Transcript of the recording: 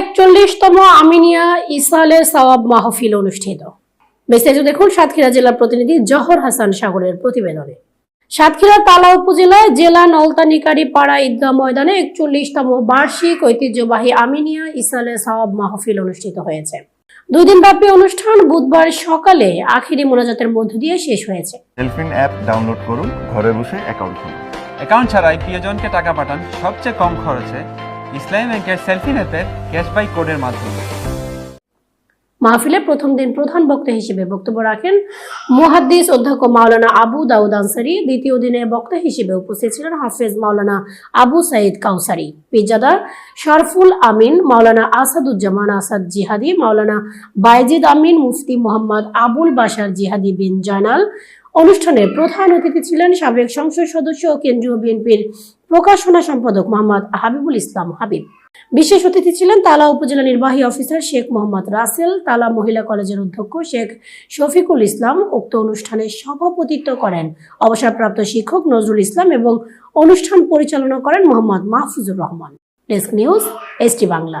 একচল্লিশতম আমিনিয়া ইসালে সওয়াব মাহফিল অনুষ্ঠিত। বিস্তারিত দেখুন সাতক্ষীরা জেলার প্রতিনিধি জহর হাসান সাগরের প্রতিবেদনে। সাতক্ষীরা তালা উপজেলায় জেলা নলতানিকারী পাড়া ঈদগাহ ময়দানে একচল্লিশতম বার্ষিক ঐতিহ্যবাহী আমিনিয়া ইসালে সওয়াব মাহফিল অনুষ্ঠিত হয়েছে। দুই দিন ব্যাপী অনুষ্ঠান বুধবার সকালে আখিরি মোনাজাতের মধ্য দিয়ে শেষ হয়েছে। সেলফিন অ্যাপ ডাউনলোড করুন ঘরে বসে অ্যাকাউন্ট খুলুন। অ্যাকাউন্ট ছাড়াই প্রিয়জনকে টাকা পাঠান সবচেয়ে কম খরচে ইসলামী ব্যাংকের সেলফি অ্যাপের ক্যাশবাই কোডের মাধ্যমে। মাহফিলে প্রথম দিন প্রধান বক্তা হিসেবে বক্তব্য রাখেন মুহাদ্দিস অধ্যক্ষ মাওলানা আবু দাউদ আনসারি। দ্বিতীয় দিনে বক্তা হিসেবে উপস্থিত ছিলেন হাফেজ মাওলানা আবু সাইদ কাউসারি। পিজাদার শরফুল আমিন, মাওলানা আসাদুজ্জামান আসাদ জিহাদি, মাওলানা বাইজিদ আমিন মুফতি মোহাম্মদ আবুল বাশার জিহাদি বিন জানাল অনুষ্ঠানে প্রধান অতিথি ছিলেন সাবেক সংসদ সদস্য ও কেন্দ্রীয় বিএনপির প্রকাশনা সম্পাদক মোহাম্মদ হাবিবুল ইসলাম হাবিব। বিশেষ অতিথি ছিলেন তালা উপজেলা নির্বাহী অফিসার শেখ মোহাম্মদ রাসেল, তালা মহিলা কলেজের অধ্যক্ষ শেখ শফিকুল ইসলাম। উক্ত অনুষ্ঠানে সভাপতিত্ব করেন অবসরপ্রাপ্ত শিক্ষক নজরুল ইসলাম এবং অনুষ্ঠান পরিচালনা করেন Mohammad Mahfuzur Rahman. Desk news ST Bangla.